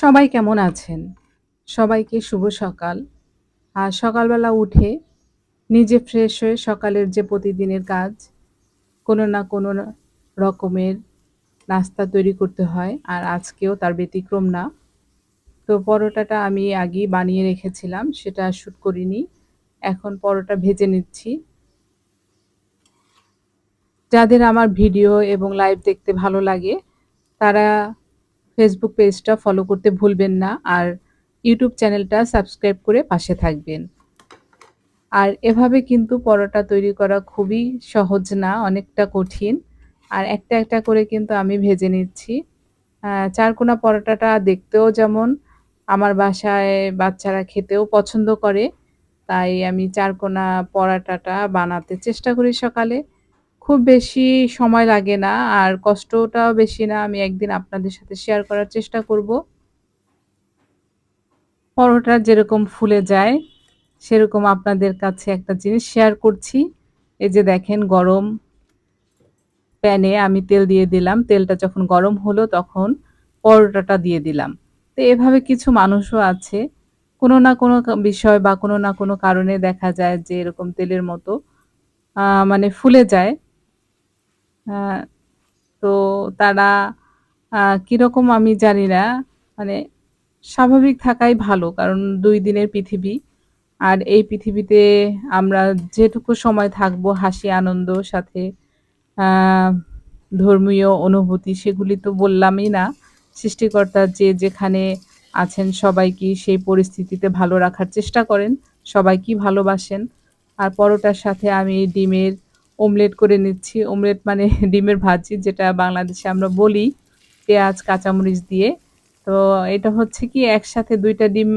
সবাই কেমন আছেন? সবাইকে শুভ সকাল। আর সকালবেলা উঠে নিজে ফ্রেশ হয়ে সকালের যে প্রতিদিনের কাজ, কোনো না কোনো রকমের নাস্তা তৈরি করতে হয়। আর আজকেও তার ব্যতিক্রম না। তো পরোটাটা আমি আগেই বানিয়ে রেখেছিলাম, সেটা শুট করিনি। এখন পরোটা ভেজে নিচ্ছি। যাদের আমার ভিডিও এবং লাইভ দেখতে ভালো লাগে, তারা ফেসবুক পেজটা ফলো করতে ভুলবেন না। আর ইউটিউব চ্যানেলটা সাবস্ক্রাইব করে পাশে থাকবেন। আর এভাবে কিন্তু পরোটা তৈরি করা খুবই সহজ না, অনেকটা কঠিন। আর একটা, একটা করে কিন্তু আমি ভেজে নিচ্ছি। চারকোনা পরোটাটা দেখতেও যেমন আমার বাসায় বাচ্চারা খেতেও পছন্দ করে। তাই আমি চারকোনা পরোটাটা বানাতে চেষ্টা করি সকালে। খুব বেশি সময় লাগে না আর কষ্টটাও বেশি না। আমি একদিন আপনাদের সাথে শেয়ার করার চেষ্টা করব। পরোটা যেরকম ফুলে যায়, সেরকম আপনাদের কাছে একটা জিনিস শেয়ার করছি। এই যে দেখেন গরম প্যানে আমি তেল দিয়ে দিলাম। তেলটা যখন গরম হলো তখন পরোটাটা দিয়ে দিলাম। তো এভাবে কিছু মানুষও আছে, কোনো না কোনো বিষয় বা কোনো না কোনো কারণে দেখা যায় যে এরকম তেলের মতো মানে ফুলে যায়। তো তারা কীরকম আমি জানি না। মানে স্বাভাবিক থাকাই ভালো। কারণ দুই দিনের পৃথিবী। আর এই পৃথিবীতে আমরা যেটুকু সময় থাকব, হাসি, আনন্দ, সাথে ধর্মীয় অনুভূতি, সেগুলি তো বললামই না। সৃষ্টিকর্তা যে যেখানে আছেন সবাইকেই সেই পরিস্থিতিতে ভালো রাখার চেষ্টা করেন। সবাইকেই ভালোবাসেন। আর পরোটার সাথে আমি ডিমের ওমলেট করে নিচ্ছি। ওমলেট মানে ডিমের ভাজি যেটা বাংলাদেশে আমরা বলি পেঁয়াজ, কাঁচামরিচ দিয়ে। তো এটা হচ্ছে কি একসাথে দুইটা ডিম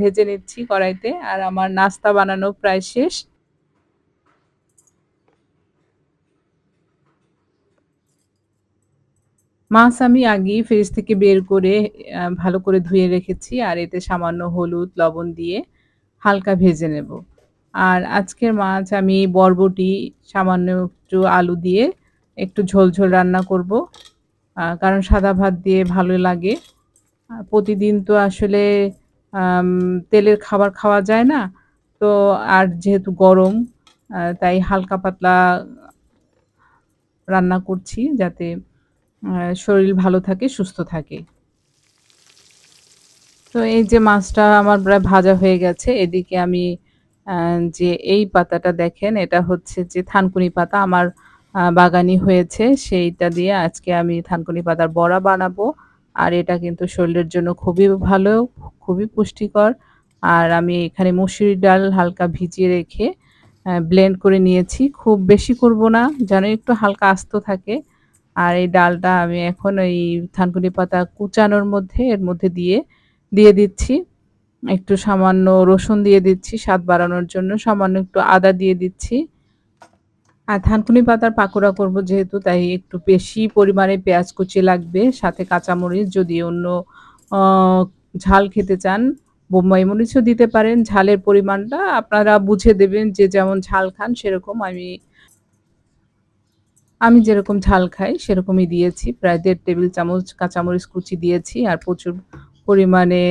ভেজে নিচ্ছি কড়াইতে। আর আমার নাস্তা বানানো প্রায় শেষ। মাছ আমি আগেই ফ্রিজ থেকে বের করে ভালো করে ধুয়ে রেখেছি। আর এতে সামান্য হলুদ, লবণ দিয়ে হালকা ভেজে নেব। আর আজকের মাছ আমি বরবটি, সামান্য একটু আলু দিয়ে একটু ঝোল, ঝোল রান্না করব। কারণ সাদা ভাত দিয়ে ভালো লাগে। প্রতিদিন তো আসলে তেলের খাবার খাওয়া যায় না। তো আর যেহেতু গরম তাই হালকা পাতলা রান্না করছি যাতে শরীর ভালো থাকে, সুস্থ থাকে। তো এই যে মাছটা আমার প্রায় ভাজা হয়ে গেছে। এদিকে আমি যে এই পাতাটা দেখেন এটা হচ্ছে যে থানকুনি পাতা আমার আ বাগানই হয়েছে। সেইটা দিয়ে আজকে আমি থানকুনি পাতার বড়া বানাবো। আর এটা কিন্তু শরীরের জন্য খুবই ভালো, খুবই পুষ্টিকর। আর আমি এখানে মসুরির ডাল হালকা ভিজিয়ে রেখে ব্লেন্ড করে নিয়েছি। খুব বেশি করব না, যেন একটু হালকা আস্ত থাকে। আর এই ডালটা আমি এখন এই থানকুনি পাতা কুচানোর মধ্যে এর মধ্যে দিয়ে, দিয়ে দিচ্ছি। একটু সামান্য রসুন দিয়ে দিচ্ছি স্বাদ বাড়ানোর জন্য। সামান্য একটু আদা দিয়ে দিচ্ছি। আর থানকুনি পাতার পাকোড়া করব যেহেতু তাই একটু বেশি পরিমাণে পেঁয়াজ কুচি লাগবে। সাথে কাঁচামরিচ যদি অন্য ঝাল খেতে চান, বোম্বাই মরিচও দিতে পারেন। ঝালের পরিমাণটা আপনারা বুঝে দেবেন যে যেমন ঝাল খান সেরকম আমি আমি যেরকম ঝাল খাই সেরকমই দিয়েছি। প্রায় দেড় টেবিল চামচ কাঁচামরিচ কুচি দিয়েছি। আর প্রচুর পরিমাণে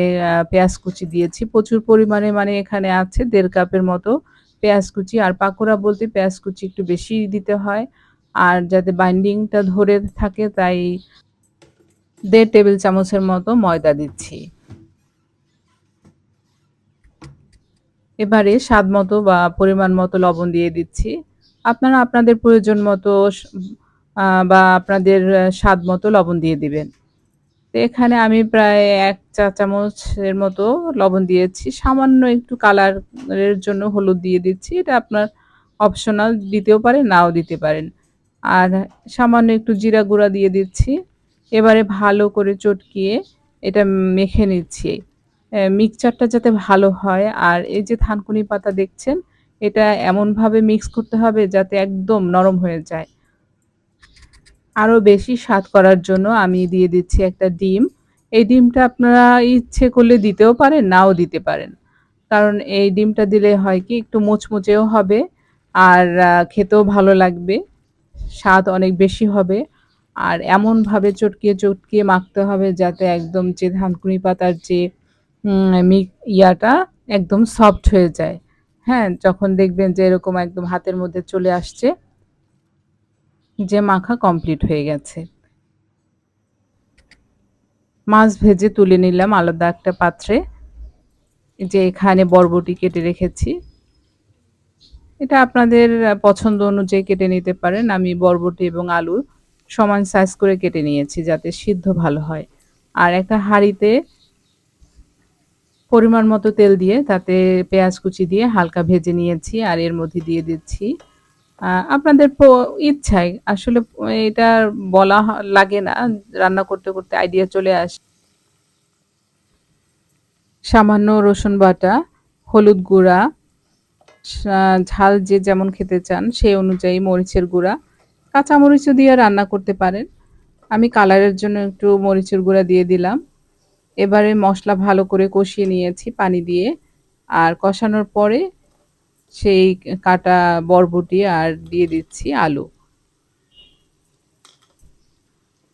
পেঁয়াজ কুচি দিয়েছি। প্রচুর পরিমাণে মানে এখানে আছে, দেড় কাপের মতো পেঁয়াজ কুচি। আর পাকোড়া বলতে পেঁয়াজ কুচি একটু বেশিই দিতে হয়। আর যাতে বাইন্ডিংটা ধরে থাকে, তাই দেড় টেবিল চামচের মতো ময়দা দিচ্ছি। এবারে স্বাদ মতো বা পরিমাণ মতো লবণ দিয়ে দিচ্ছি। আপনারা আপনাদের প্রয়োজন মতো বা আপনাদের স্বাদ মতো লবণ দিয়ে দিবেন। তো এখানে আমি প্রায় এক চা চামচের মতো লবণ দিয়েছি। সামান্য একটু কালারের জন্য হলুদ দিয়ে দিচ্ছি। এটা আপনার অপশনাল দিতেও পারেন, নাও দিতে পারেন। আর সামান্য একটু জিরা গুঁড়া দিয়ে দিচ্ছি। এবারে ভালো করে চটকিয়ে এটা মেখে নিচ্ছি। মিক্সচারটা যাতে ভালো হয় আর এই যে থানকুনি পাতা দেখছেন, এটা এমনভাবে মিক্স করতে হবে যাতে একদম নরম হয়ে যায়। আরও বেশি স্বাদ করার জন্য আমি দিয়ে দিচ্ছি একটা ডিম। এই ডিমটা আপনারা ইচ্ছে করলে দিতেও পারেন, নাও দিতে পারেন। কারণ এই ডিমটা দিলে হয় কি একটু মুচমুচেও হবে আর খেতেও ভালো লাগবে। স্বাদ অনেক বেশি হবে। আর এমনভাবে চটকিয়ে, চটকিয়ে মাখতে হবে যাতে একদম যে ধানকুনি পাতার যে ইয়াটা একদম সফট হয়ে যায়। হ্যাঁ? যখন দেখবেন যে এরকম একদম হাতের মধ্যে চলে আসছে যে মাখা কমপ্লিট হয়ে গেছে। মাছ ভেজে তুলে নিলাম আলাদা একটা পাত্রে। যে এখানে বরবটি কেটে রেখেছি। এটা আপনাদের পছন্দ অনুযায়ী কেটে নিতে পারেন। আমি বরবটি এবং আলু সমান সাইজ করে কেটে নিয়েছি যাতে সিদ্ধ ভালো হয়। আর একটা হাঁড়িতে পরিমাণ মতো তেল দিয়ে তাতে পেঁয়াজ কুচি দিয়ে হালকা ভেজে নিয়েছি আর এর মধ্যে দিয়ে দিচ্ছি আপনাদের ইচ্ছায় আসলে এটা বলা লাগে না, রান্না করতে করতে আইডিয়া চলে আসে, সামান্য রসুন বাটা, হলুদ গুঁড়া ঝাল যে যেমন খেতে চান সেই অনুযায়ী মরিচের গুঁড়া, কাঁচামরিচও দিয়ে রান্না করতে পারেন। আমি কালারের জন্য একটু মরিচের গুঁড়া দিয়ে দিলাম। এবারে মশলা ভালো করে কষিয়ে নিয়েছি পানি দিয়ে। আর কষানোর পরে সেই কাটা বরবটি আর দিয়ে দিচ্ছি আলু।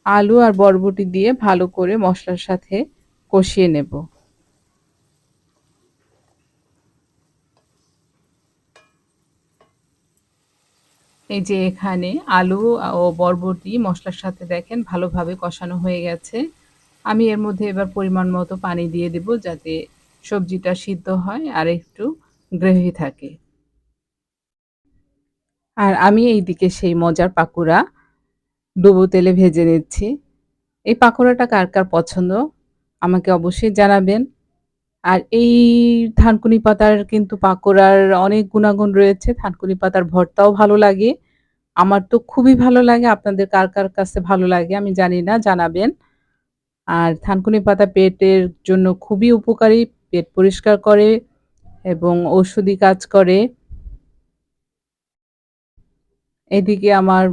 আলু আর বরবটি দিয়ে ভালো করে মশলার সাথে কষিয়ে নেব। এই যে এখানে আলু ও বরবটি মশলার সাথে দেখেন ভালোভাবে কষানো হয়ে গেছে। আমি এর মধ্যে এবার পরিমাণ মতো পানি দিয়ে দেব যাতে সবজিটা সিদ্ধ হয় আর একটু গ্রেভি থাকে। আর আমি এই দিকে সেই মজার পাকুড়া ডুবো তেলে ভেজে নিচ্ছি। এই পাকোড়াটা কার কার পছন্দ? আমাকে অবশ্যই জানাবেন। আর এই থানকুনি পাতার কিন্তু পাকোড়ার অনেক গুণাগুণ রয়েছে। থানকুনি পাতার ভর্তাও ভালো লাগে। আমার তো খুবই ভালো লাগে। আপনাদের কার কার কাছে ভালো লাগে আমি জানি না, জানাবেন। আর থানকুনি পাতা পেটের জন্য খুবই উপকারী। পেট পরিষ্কার করে এবং ঔষধি কাজ করে। এদিকে আমার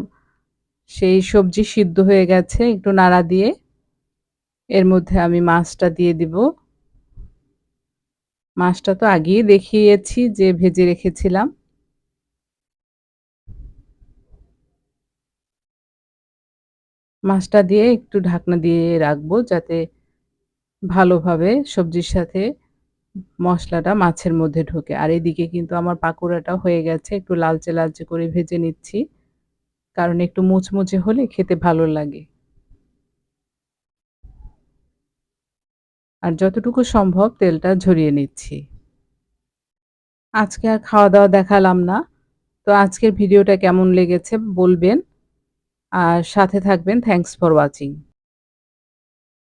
সেই সবজি সিদ্ধ হয়ে গেছে, একটু নাড়া দিয়ে। এর মধ্যে আমি মাছটা দিয়ে দিব। মাছটা তো আগেই দেখিয়েছি যে ভেজে রেখেছিলাম। মাছটা দিয়ে একটু ঢাকনা দিয়ে রাখব যাতে ভালোভাবে সবজির সাথে মশলাটা মাছের মধ্যে ঢোকে। আর এদিকে কিন্তু আমার পাকোড়াটা হয়ে গেছে, একটু লালচে লালচে করে ভেজে নিচ্ছি। কারণ একটু মুচমুচে হলে খেতে ভালো লাগে। আর যতটুকু সম্ভব তেলটা ঝরিয়ে নিচ্ছি। আজকে আর খাওয়া দাওয়া দেখালাম না। তো আজকের ভিডিওটা কেমন লেগেছে বলবেন। আর সাথে থাকবেন। Thanks for watching